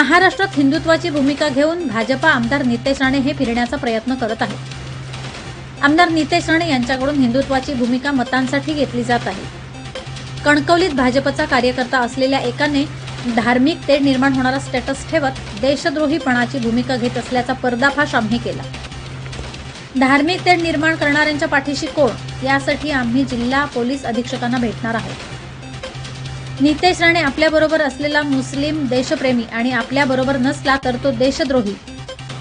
महाराष्ट्रात हिंदुत्वाची भूमिका घेऊन भाजपा आमदार नितेश राणे हे फिरण्याचा प्रयत्न करत आहेत. आमदार नितेश राणे यांच्याकडून हिंदुत्वाची भूमिका मतांसाठी घेतली जात आहे. कणकवलीत भाजपचा कार्यकर्ता असलेल्या एकाने धार्मिक तेढ निर्माण होणारा स्टेटस ठेवत देशद्रोहीपणाची भूमिका घेत असल्याचा पर्दाफाश आम्ही केला. धार्मिक तेढ निर्माण करणाऱ्यांच्या पाठीशी कोण? यासाठी आम्ही जिल्हा पोलीस अधीक्षकांना भेटणार आहोत. नितेश राणे आपल्याबरोबर असलेला मुस्लिम देशप्रेमी आणि आपल्याबरोबर नसला तर तो देशद्रोही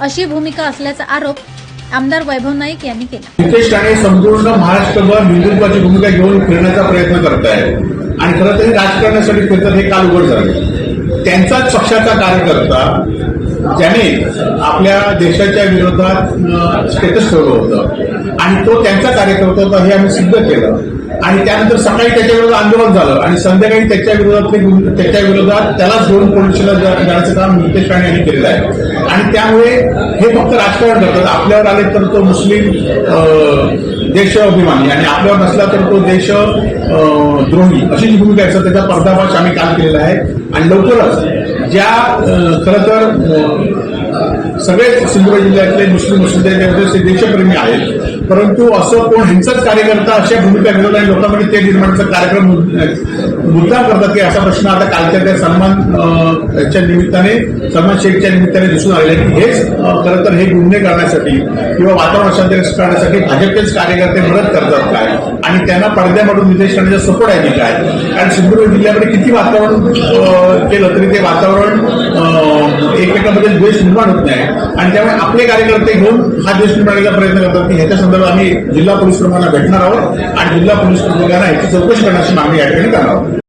अशी भूमिका असल्याचा आरोप आमदार वैभव नाईक यांनी केला. नितेश राणे संपूर्ण महाराष्ट्रभर हिंदुत्वाची भूमिका घेऊन फिरण्याचा प्रयत्न करत आहे आणि खरं तरी राजकारणासाठी फिरतात हे काल उघड झालं. त्यांचाच पक्षाचा कार्यकर्ता ज्याने आपल्या देशाच्या विरोधात स्टेटस ठेवलं होतं. आणि तो त्यांचा कार्यकर्ता होता हे आम्ही सिद्ध केलं. आणि त्यानंतर सकाळी त्याच्या विरोधात आंदोलन झालं आणि संध्याकाळी त्याच्या विरोधात त्याच्या विरोधात त्यालाच घेऊन पोलिसला जाण्याचं काम नितेश राणे यांनी केलेलं आहे. आणि त्यामुळे हे फक्त राजकारण करतात. आपल्यावर आले तर तो मुस्लिम अं, देश अभिमानी आणि आपल्यावर नसला तर तो देश अं, द्रोही. अशी जी भूमिका आहे त्याचा पर्दाफाश आम्ही काल केलेला आहे. आणि लवकरच ज्या खरं तर सगळेच सिंधुदुर्ग जिल्ह्यातले मुस्लिम मुस्लिम देशप्रेमी आहेत परंतु असं कोण ह्यांचाच कार्यकर्ता अशा भूमिका घेऊन आणि लोकांमध्ये ते निर्माणाचा कार्यक्रम मुद्दा करतात की असा प्रश्न आता कालच्या त्या सलमान अं, निमित्ताने सलमान शेखच्या निमित्ताने दिसून आलेला की हेच खरं तर हे गुन्हे करण्यासाठी किंवा वातावरण शांत करण्यासाठी भाजपचेच कार्यकर्ते मदत करतात काय? आणि त्यांना पडद्यामधून निदेश करण्याचा सपोर्ट आहे की काय? कारण सिंधुदुर्ग जिल्ह्यामध्ये किती वातावरण केलं तरी ते वातावरण द्वेष निर्माण होत नाही. आणि त्यामुळे आपले कार्यकर्ते घेऊन हा द्वेष निर्माणाचा प्रयत्न करतात. की ह्याच्या संदर्भात आम्ही जिल्हा पोलीस प्रमुखांना भेटणार आहोत. आणि जिल्हा पोलीस प्रमुखांना ह्याची चौकशी करण्याची मागणी या ठिकाणी करणार आहोत.